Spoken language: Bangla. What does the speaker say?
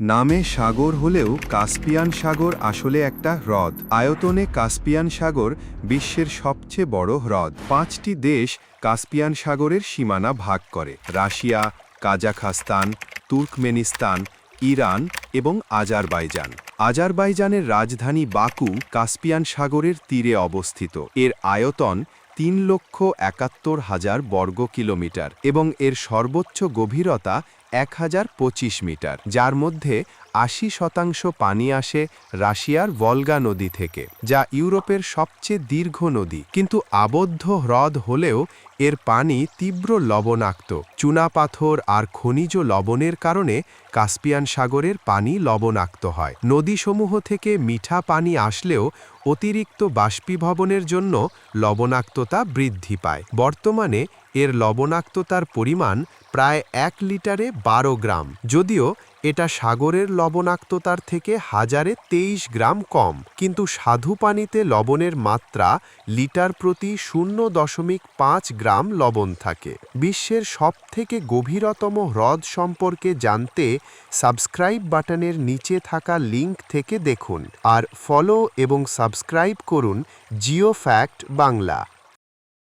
নামে সাগর হলেও কাস্পিয়ান সাগর আসলে একটা হ্রদ। আয়তনে কাস্পিয়ান সাগর বিশ্বের সবচেয়ে বড় হ্রদ। পাঁচটি দেশ কাস্পিয়ান সাগরের সীমানা ভাগ করে। রাশিয়া, কাজাখাস্তান, তুর্কমেনিস্তান, ইরান এবং আজারবাইজান। আজারবাইজানের রাজধানী বাকু কাস্পিয়ান সাগরের তীরে অবস্থিত। এর আয়তন তিন লক্ষ একাত্তর হাজার বর্গ কিলোমিটার এবং এর সর্বোচ্চ গভীরতা এক হাজার পঁচিশ মিটার, যার মধ্যে আশি শতাংশ পানি আসে রাশিয়ার ভলগা নদী থেকে, যা ইউরোপের সবচেয়ে দীর্ঘ নদী। কিন্তু আবদ্ধ হ্রদ হলেও এর পানি তীব্র লবণাক্ত। চুনাপাথর আর খনিজ লবণের কারণে কাস্পিয়ান সাগরের পানি লবণাক্ত হয়। নদীসমূহ থেকে মিঠা পানি আসলেও অতিরিক্ত বাষ্পীভবনের জন্য লবণাক্ততা বৃদ্ধি পায়। বর্তমানে এর লবণাক্ততার পরিমাণ প্রায় এক লিটারে বারো গ্রাম। যদিও এটা সাগরের লবণাক্ততার থেকে হাজারে তেইশ গ্রাম কম। কিন্তু স্বাদু পানিতে লবণের মাত্রা লিটার প্রতি শূন্য দশমিক পাঁচ গ্রাম লবণ থাকে। বিশ্বের সবথেকে গভীরতম হ্রদ সম্পর্কে জানতে সাবস্ক্রাইব বাটনের নিচে থাকা লিংক থেকে দেখুন। আর ফলো এবং সাবস্ক্রাইব করুন জিও ফ্যাক্ট বাংলা।